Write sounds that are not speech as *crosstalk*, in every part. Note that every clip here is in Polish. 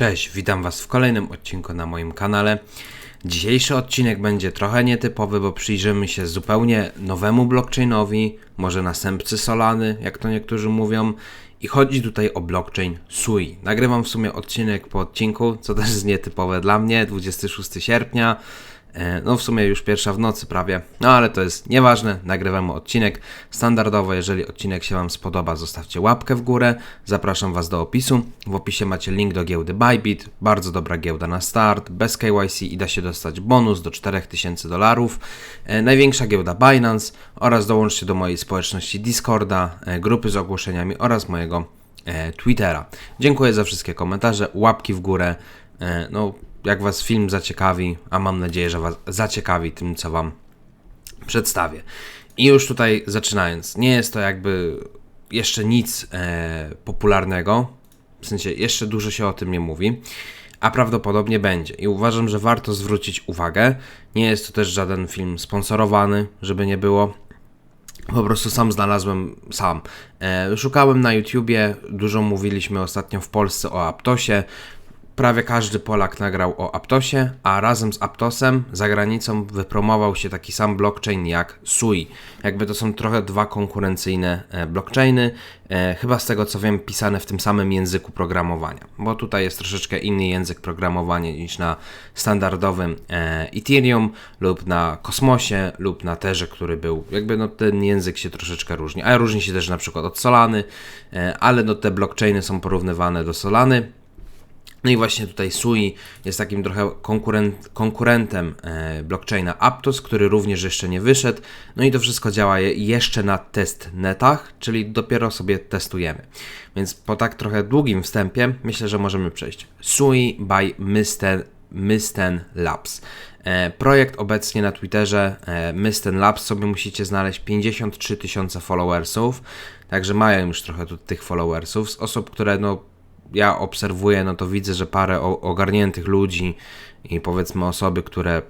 Cześć, witam Was w kolejnym odcinku na moim kanale. Dzisiejszy odcinek będzie trochę nietypowy, bo przyjrzymy się zupełnie nowemu blockchainowi, może następcy Solany, jak to niektórzy mówią. I chodzi tutaj o blockchain SUI. Nagrywam w sumie odcinek po odcinku, co też jest nietypowe dla mnie, 26 sierpnia. E, No w sumie już pierwsza w nocy prawie, no ale to jest nieważne, nagrywamy odcinek. Standardowo, jeżeli odcinek się Wam spodoba, zostawcie łapkę w górę. Zapraszam Was do opisu. W opisie macie link do giełdy Bybit, bardzo dobra giełda na start, bez KYC i da się dostać bonus do 4000 dolarów. E, Największa giełda Binance oraz dołączcie do mojej społeczności Discorda, e, grupy z ogłoszeniami oraz mojego Twittera. Dziękuję za wszystkie komentarze, łapki w górę. No, jak Was film zaciekawi, a mam nadzieję, że Was zaciekawi tym, co Wam przedstawię. I już tutaj zaczynając, nie jest to jakby jeszcze nic e, popularnego, w sensie jeszcze dużo się o tym nie mówi, a prawdopodobnie będzie. I uważam, że warto zwrócić uwagę. Nie jest to też żaden film sponsorowany, żeby nie było. Po prostu sam znalazłem sam. E, szukałem na YouTubie, dużo mówiliśmy ostatnio w Polsce o Aptosie. Prawie każdy Polak nagrał o Aptosie, a razem z Aptosem za granicą wypromował się taki sam blockchain jak SUI. Jakby to są trochę dwa konkurencyjne e, blockchainy, e, chyba z tego co wiem pisane w tym samym języku programowania, bo tutaj jest troszeczkę inny język programowania niż na standardowym e, Ethereum lub na Kosmosie lub na Terze, który był, jakby no ten język się troszeczkę różni, a różni się też na przykład od Solany, ale no te blockchainy są porównywane do Solany. No i właśnie tutaj SUI jest takim trochę konkurent, konkurentem e, blockchaina Aptos, który również jeszcze nie wyszedł. No i to wszystko działa je- jeszcze na testnetach, czyli dopiero sobie testujemy. Więc po tak trochę długim wstępie myślę, że możemy przejść. SUI by Mysten, Mysten Labs. E, projekt obecnie na Twitterze e, Mysten Labs sobie musicie znaleźć 53 tysiące followersów, także mają już trochę tych followersów. Z osób, które no ja obserwuję, no to widzę, że parę ogarniętych ludzi i powiedzmy osoby, które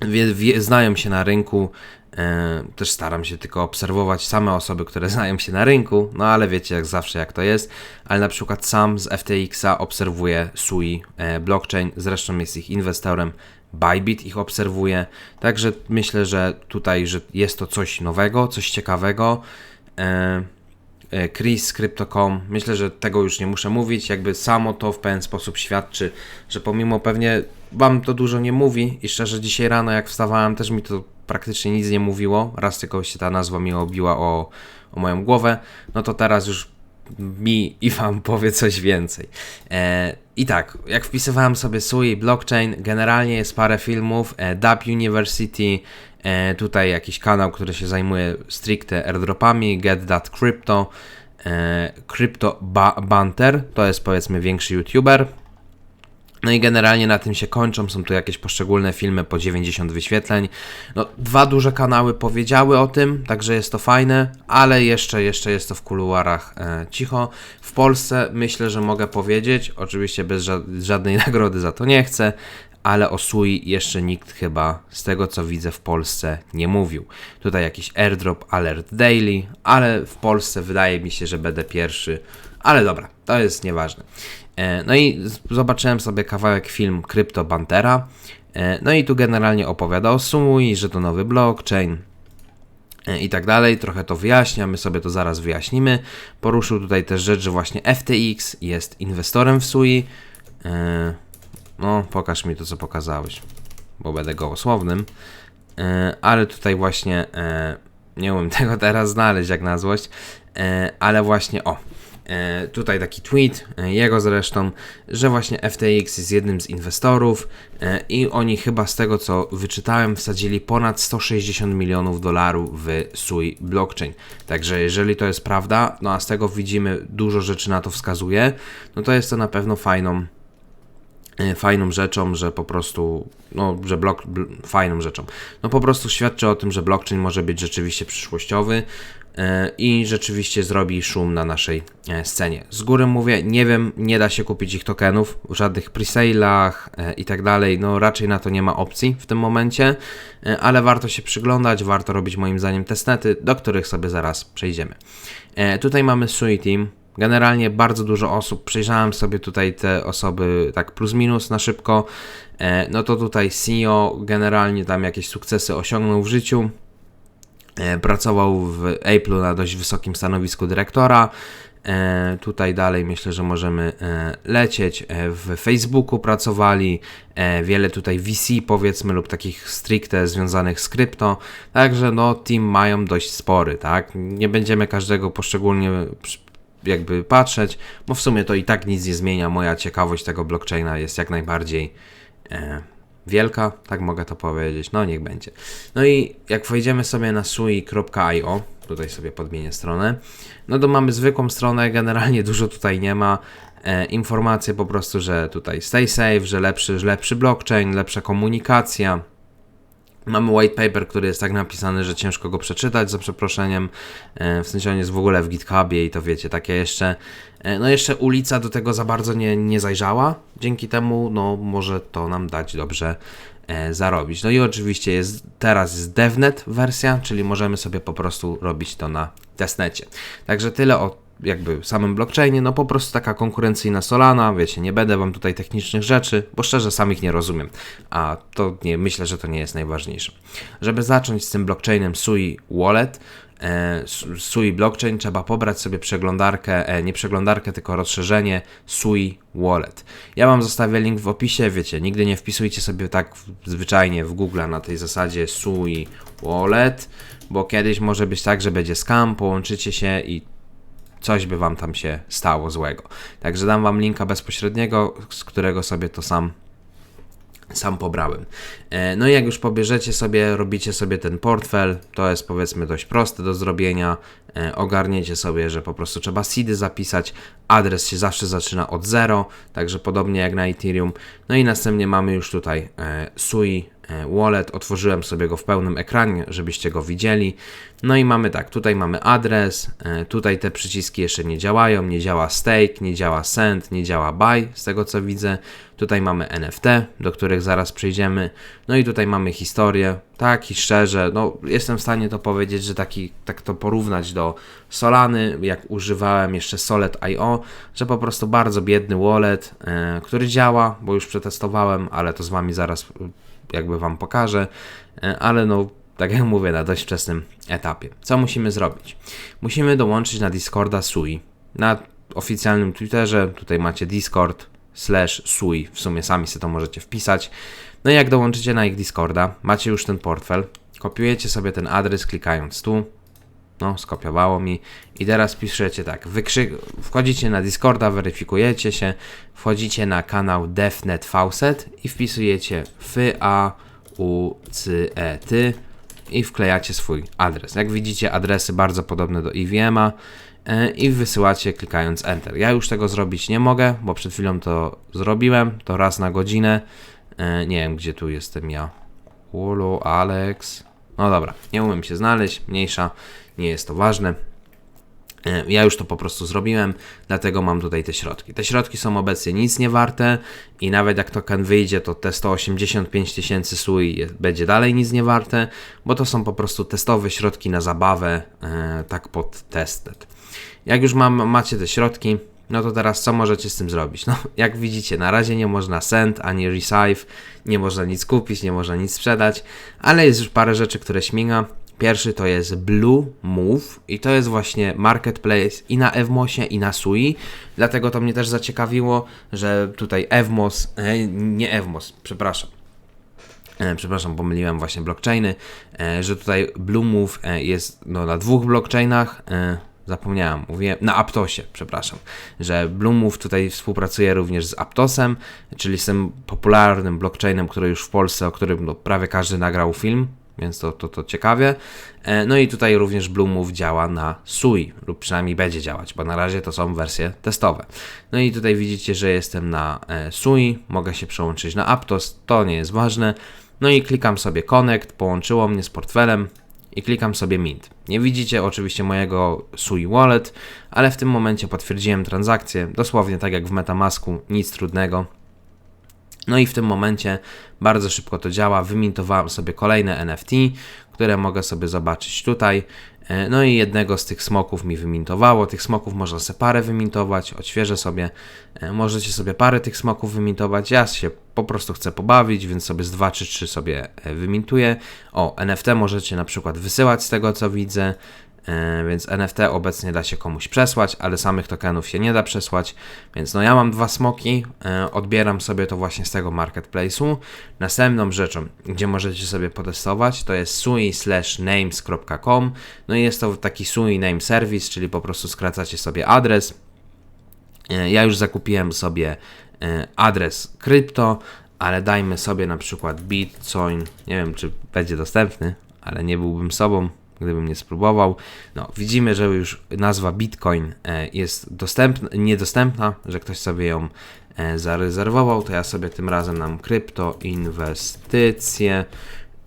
wie, wie, znają się na rynku. E, też staram się tylko obserwować same osoby, które *laughs* znają się na rynku, no ale wiecie jak zawsze jak to jest. Ale na przykład sam z FTX-a obserwuję SUI e, blockchain, zresztą jest ich inwestorem. Bybit ich obserwuje, także myślę, że tutaj że jest to coś nowego, coś ciekawego. E, Chris z Crypto.com. Myślę, że tego już nie muszę mówić. Jakby samo to w pewien sposób świadczy, że pomimo pewnie Wam to dużo nie mówi i szczerze dzisiaj rano jak wstawałem też mi to praktycznie nic nie mówiło. Raz tylko się ta nazwa mi obiła o, o moją głowę. No to teraz już mi i Wam *laughs* powie coś więcej. E, I tak, jak wpisywałem sobie SUI blockchain, generalnie jest parę filmów. E, Dub University, e, tutaj jakiś kanał, który się zajmuje stricte airdropami, Get That Crypto, e, Crypto ba Banter, to jest powiedzmy większy youtuber. No i generalnie na tym się kończą. Są tu jakieś poszczególne filmy po 90 wyświetleń. No, dwa duże kanały powiedziały o tym, także jest to fajne, ale jeszcze, jeszcze jest to w kuluarach e, cicho. W Polsce myślę, że mogę powiedzieć, oczywiście bez ża- żadnej *laughs* nagrody za to nie chcę, ale o SUI jeszcze nikt chyba z tego co widzę w Polsce nie mówił. Tutaj jakiś airdrop alert daily, ale w Polsce wydaje mi się, że będę pierwszy. Ale dobra, to jest nieważne. E, No i zobaczyłem sobie kawałek film Crypto Bantera. E, No i tu generalnie opowiada o SUI, że to nowy blockchain, e, i tak dalej. Trochę to wyjaśnia, my sobie to zaraz wyjaśnimy. Poruszył tutaj też rzecz, że właśnie FTX jest inwestorem w SUI. No, pokaż mi to, co pokazałeś, bo będę gołosłownym. Ale tutaj właśnie nie umiem *laughs* tego teraz znaleźć, jak na złość, ale właśnie o. e, Tutaj taki tweet, e, jego zresztą, że właśnie FTX jest jednym z inwestorów e, i oni chyba z tego co wyczytałem wsadzili ponad 160 milionów dolarów w SUI blockchain. Także jeżeli to jest prawda, no a z tego widzimy dużo rzeczy na to wskazuje, no to jest to na pewno fajną fajną rzeczą, że po prostu, no, że blok, bl, fajną rzeczą. No po prostu świadczy o tym, że blockchain może być rzeczywiście przyszłościowy i rzeczywiście zrobi szum na naszej e, scenie. Z góry mówię, nie wiem, nie da się kupić ich tokenów w żadnych presalach e, i tak dalej, no raczej na to nie ma opcji w tym momencie, e, ale warto się przyglądać, warto robić moim zdaniem testnety, do których sobie zaraz przejdziemy. E, tutaj mamy Sui Team, Generalnie bardzo dużo osób, przejrzałem sobie tutaj te osoby tak plus minus na szybko, e, no to tutaj CEO generalnie tam jakieś sukcesy osiągnął w życiu, e, pracował w Apple'u na dość wysokim stanowisku dyrektora, E, tutaj dalej myślę, że możemy e, lecieć. E, w Facebooku pracowali, wiele tutaj VC powiedzmy lub takich stricte związanych z krypto, także no team mają dość spory, tak? Nie będziemy każdego poszczególnie jakby patrzeć, bo w sumie to i tak nic nie zmienia. Moja ciekawość tego blockchaina jest jak najbardziej wielka, tak mogę to powiedzieć. No niech będzie. No i jak wejdziemy sobie na sui.io, tutaj sobie podmienię stronę, no to mamy zwykłą stronę, generalnie dużo tutaj nie ma. E, informacje po prostu, że tutaj stay safe, że lepszy, że lepszy blockchain, lepsza komunikacja. Mamy white paper, który jest tak napisany, że ciężko go przeczytać, za przeproszeniem. E, w sensie on jest w ogóle w GitHubie i to wiecie, takie jeszcze. E, no jeszcze ulica do tego za bardzo nie, nie zajrzała. Dzięki temu, no może to nam dać dobrze E, zarobić. No i oczywiście jest teraz jest DevNet wersja, czyli możemy sobie po prostu robić to na testnecie. Także tyle o jakby samym blockchainie, no po prostu taka konkurencyjna Solana, wiecie, nie będę wam tutaj technicznych rzeczy, bo szczerze sam ich nie rozumiem, a to nie, myślę, że to nie jest najważniejsze. Żeby zacząć z tym blockchainem Sui Wallet, e, Sui Blockchain trzeba pobrać sobie przeglądarkę, e, nie przeglądarkę, tylko rozszerzenie Sui Wallet. Ja Wam zostawię link w opisie, wiecie, nigdy nie wpisujcie sobie tak zwyczajnie w Google na tej zasadzie Sui Wallet, bo kiedyś może być tak, że będzie scam, połączycie się i coś by Wam tam się stało złego. Także dam Wam linka bezpośredniego, z którego sobie to sam sam pobrałem. E, no i jak już pobierzecie sobie, robicie sobie ten portfel, to jest powiedzmy dość proste do zrobienia. E, ogarniecie sobie, że po prostu trzeba seedy zapisać, adres się zawsze zaczyna od 0, także podobnie jak na Ethereum. No i następnie mamy już tutaj e, SUI wallet, otworzyłem sobie go w pełnym ekranie, żebyście go widzieli. No i mamy tak, tutaj mamy adres, tutaj te przyciski jeszcze nie działają, nie działa stake, nie działa send, nie działa buy, z tego co widzę. Tutaj mamy NFT, do których zaraz przejdziemy. No i tutaj mamy historię. Tak i szczerze, no jestem w stanie to powiedzieć, że taki, tak to porównać do Solany, jak używałem jeszcze Solet.io, że po prostu bardzo biedny wallet, e, który działa, bo już przetestowałem, ale to z Wami zaraz e, jakby Wam pokażę, e, ale no tak jak mówię, na dość wczesnym etapie. Co musimy zrobić? Musimy dołączyć na Discorda SUI. Na oficjalnym Twitterze, tutaj macie Discord, slash sui, w sumie sami sobie to możecie wpisać. No i jak dołączycie na ich Discorda, macie już ten portfel, kopiujecie sobie ten adres klikając tu, no skopiowało mi i teraz piszecie tak, wykrzyk, wchodzicie na Discorda, weryfikujecie się, wchodzicie na kanał DevNet Faucet i wpisujecie FA U C E T i wklejacie swój adres. Jak widzicie adresy bardzo podobne do EVM-a, E, i wysyłacie klikając Enter. Ja już tego zrobić nie mogę, bo przed chwilą to zrobiłem, to raz na godzinę. E, nie wiem, gdzie tu jestem ja. Ulu, Alex. No dobra, nie umiem się znaleźć, mniejsza, nie jest to ważne. E, ja już to po prostu zrobiłem, dlatego mam tutaj te środki. Te środki są obecnie nic nie warte i nawet jak token wyjdzie, to te 185 tysięcy SUI będzie dalej nic nie warte, bo to są po prostu testowe środki na zabawę, e, tak pod testet. Jak już mam, macie te środki, no to teraz co możecie z tym zrobić? No, *laughs* jak widzicie, na razie nie można send ani receive, nie można nic kupić, nie można nic sprzedać, ale jest już parę rzeczy, które śmiga. Pierwszy to jest Blue Move i to jest właśnie marketplace i na Evmosie i na Sui. Dlatego to mnie też zaciekawiło, że tutaj Evmos, e, nie Evmos, przepraszam. E, przepraszam, pomyliłem właśnie blockchainy, e, że tutaj Blue Move jest no, na dwóch blockchainach, zapomniałem, mówiłem, na Aptosie, przepraszam, że Bloomów tutaj współpracuje również z Aptosem, czyli z tym popularnym blockchainem, który już w Polsce, o którym no, prawie każdy nagrał film, więc to, to, to ciekawie. E, no i tutaj również Bloomów działa na SUI, lub przynajmniej będzie działać, bo na razie to są wersje testowe. No i tutaj widzicie, że jestem na e, SUI, mogę się przełączyć na Aptos, to nie jest ważne. No i klikam sobie Connect, połączyło mnie z portfelem, i klikam sobie Mint. Nie widzicie oczywiście mojego Sui Wallet, ale w tym momencie potwierdziłem transakcję, dosłownie tak jak w Metamasku, nic trudnego. No i w tym momencie bardzo szybko to działa. Wymintowałem sobie kolejne NFT, które mogę sobie zobaczyć tutaj. E, no i jednego z tych smoków mi wymintowało. Tych smoków można sobie parę wymintować, odświeżę sobie. E, możecie sobie parę tych smoków wymintować. Ja się po prostu chcę pobawić, więc sobie z 2 czy 3 sobie e, wymintuję. O, NFT możecie na przykład wysyłać z tego co widzę. E, więc NFT obecnie da się komuś przesłać, ale samych tokenów się nie da przesłać, więc no ja mam dwa smoki, e, odbieram sobie to właśnie z tego marketplace'u. Następną rzeczą, gdzie możecie sobie potestować, to jest sui names.com, no i jest to taki sui name service, czyli po prostu skracacie sobie adres. E, ja już zakupiłem sobie adres krypto, ale dajmy sobie na przykład Bitcoin, nie wiem czy będzie dostępny, ale nie byłbym sobą, gdybym nie spróbował. No, widzimy, że już nazwa Bitcoin e, jest dostępna, niedostępna, że ktoś sobie ją e, zarezerwował, to ja sobie tym razem nam krypto inwestycje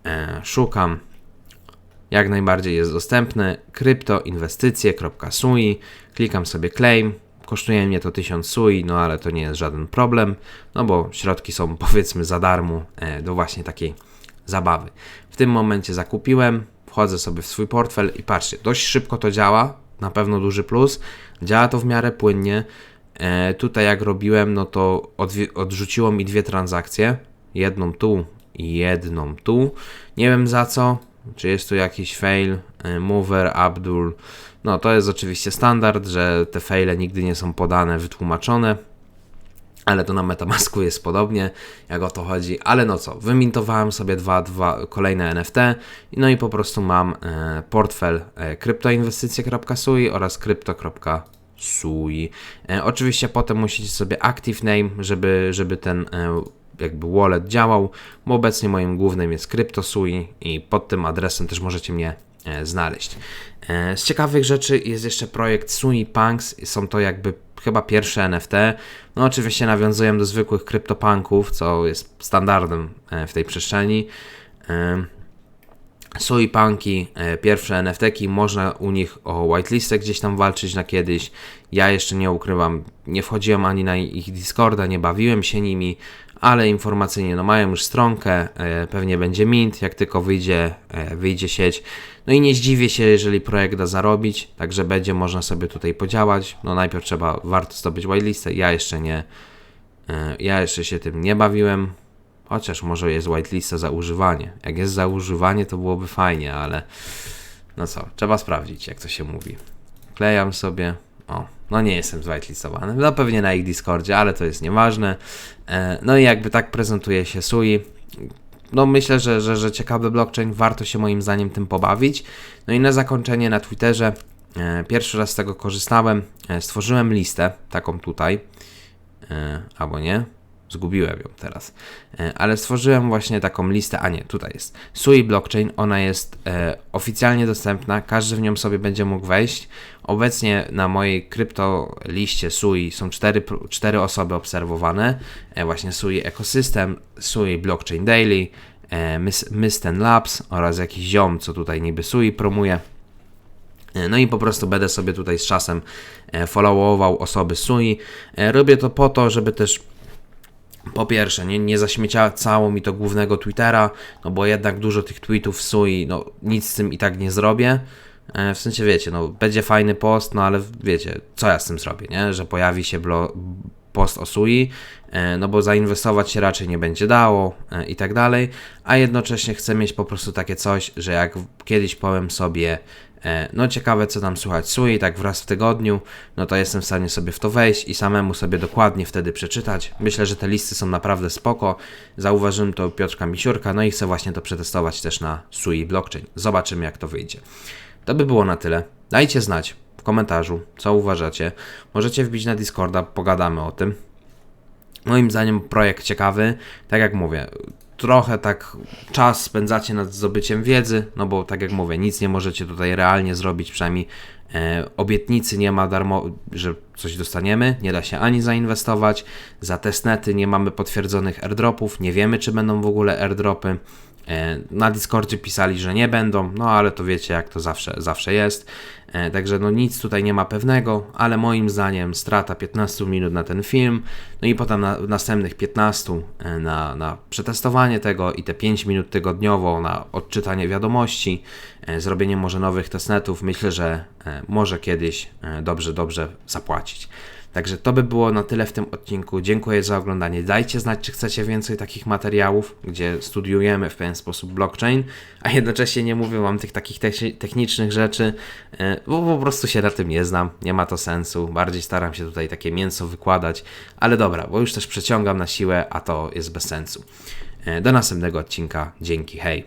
e, szukam. Jak najbardziej jest dostępny kryptoinwestycje.sui. Klikam sobie claim. Kosztuje mnie to 1000 sui, no ale to nie jest żaden problem, no bo środki są *laughs* powiedzmy za darmo do właśnie takiej zabawy. W tym momencie zakupiłem, wchodzę sobie w swój portfel i patrzcie, dość szybko to działa, na pewno duży plus. Działa to w miarę płynnie. E, tutaj jak robiłem, no to odrzuciło mi dwie transakcje. Jedną tu i jedną tu. Nie wiem za co. Czy jest tu jakiś fail? E, mover, Abdul. No to jest oczywiście standard, że te faile nigdy nie są podane, wytłumaczone ale to na Metamasku jest podobnie, jak o to chodzi. Ale no co, wymintowałem sobie dwa, dwa kolejne NFT, no i po prostu mam e, portfel e, kryptoinwestycje.sui oraz krypto.sui. E, oczywiście potem musicie sobie active name, żeby, żeby ten e, jakby wallet działał, bo obecnie moim głównym jest CryptoSui i pod tym adresem też możecie mnie znaleźć. E, z ciekawych rzeczy jest jeszcze projekt Sui Punks, są to jakby chyba pierwsze NFT. No oczywiście nawiązuję do zwykłych kryptopunków, co jest standardem e, w tej przestrzeni. E, Sui Punki, e, pierwsze NFT-ki, można u nich o whitelistę gdzieś tam walczyć na kiedyś. Ja jeszcze nie ukrywam, nie wchodziłem ani na ich Discorda, nie bawiłem się nimi, ale informacyjnie no mają już stronkę, pewnie będzie mint, jak tylko wyjdzie, wyjdzie sieć. No i nie zdziwię się, jeżeli projekt da zarobić, także będzie można sobie tutaj podziałać. No najpierw trzeba, warto zdobyć whitelistę, ja jeszcze nie, e, ja jeszcze się tym nie bawiłem, chociaż może jest whitelista za używanie. Jak jest za używanie, to byłoby fajnie, ale no co, trzeba sprawdzić, jak to się mówi. Klejam sobie, o, no nie jestem whitelistowany, no pewnie na ich Discordzie, ale to jest nieważne. E, no i jakby tak prezentuje się SUI. No myślę, że, że, że ciekawy blockchain, warto się moim zdaniem tym pobawić. No i na zakończenie na Twitterze, e, pierwszy raz z tego korzystałem, e, stworzyłem listę, taką tutaj, albo nie, Zgubiłem ją teraz. E, ale stworzyłem właśnie taką listę, a nie, tutaj jest. SUI Blockchain, ona jest e, oficjalnie dostępna, każdy w nią sobie będzie mógł wejść. Obecnie na mojej krypto liście SUI są cztery, cztery osoby obserwowane. E, właśnie SUI Ecosystem, SUI Blockchain Daily, e, Mysten Labs oraz jakiś ziom, co tutaj niby SUI promuje. E, no i po prostu będę sobie tutaj z czasem e, followował osoby SUI. Robię to po to, żeby też po pierwsze, nie, nie zaśmiecało mi to głównego Twittera, no bo jednak dużo tych tweetów SUI, no nic z tym i tak nie zrobię. E, w sensie wiecie, no będzie fajny post, no ale wiecie, co ja z tym zrobię, nie? Że pojawi się post o SUI, e, no bo zainwestować się raczej nie będzie dało e, i tak dalej, a jednocześnie chcę mieć po prostu takie coś, że jak kiedyś powiem sobie, no ciekawe co tam słychać SUI, tak wraz w tygodniu, no to jestem w stanie sobie w to wejść i samemu sobie dokładnie wtedy przeczytać. Myślę, że te listy są naprawdę spoko. Zauważyłem to Piotrka Misiurka, no i chcę właśnie to przetestować też na SUI Blockchain. Zobaczymy jak to wyjdzie. To by było na tyle. Dajcie znać w komentarzu, co uważacie. Możecie wbić na Discorda, pogadamy o tym. Moim zdaniem projekt ciekawy. Tak jak mówię, trochę tak czas spędzacie nad zdobyciem wiedzy, no bo tak jak mówię, nic nie możecie tutaj realnie zrobić, przynajmniej e, obietnicy nie ma darmo, że coś dostaniemy, nie da się ani zainwestować, za testnety nie mamy potwierdzonych airdropów, nie wiemy czy będą w ogóle airdropy, Na Discordzie pisali, że nie będą, no ale to wiecie, jak to zawsze, zawsze jest. E, Także no nic tutaj nie ma pewnego, ale moim zdaniem strata 15 minut na ten film, no i potem na, następnych 15 e, na, na przetestowanie tego i te 5 minut tygodniowo na odczytanie wiadomości, e, zrobienie może nowych testnetów, myślę, że e, może kiedyś e, dobrze, dobrze zapłacić. Także to by było na tyle w tym odcinku. Dziękuję za oglądanie. Dajcie znać, czy chcecie więcej takich materiałów, gdzie studiujemy w pewien sposób blockchain, a jednocześnie nie mówię wam tych takich techni- technicznych rzeczy, e, bo po prostu się na tym nie znam. Nie ma to sensu. Bardziej staram się tutaj takie mięso wykładać, ale dobra, bo już też przeciągam na siłę, a to jest bez sensu. E, Do następnego odcinka. Dzięki, hej.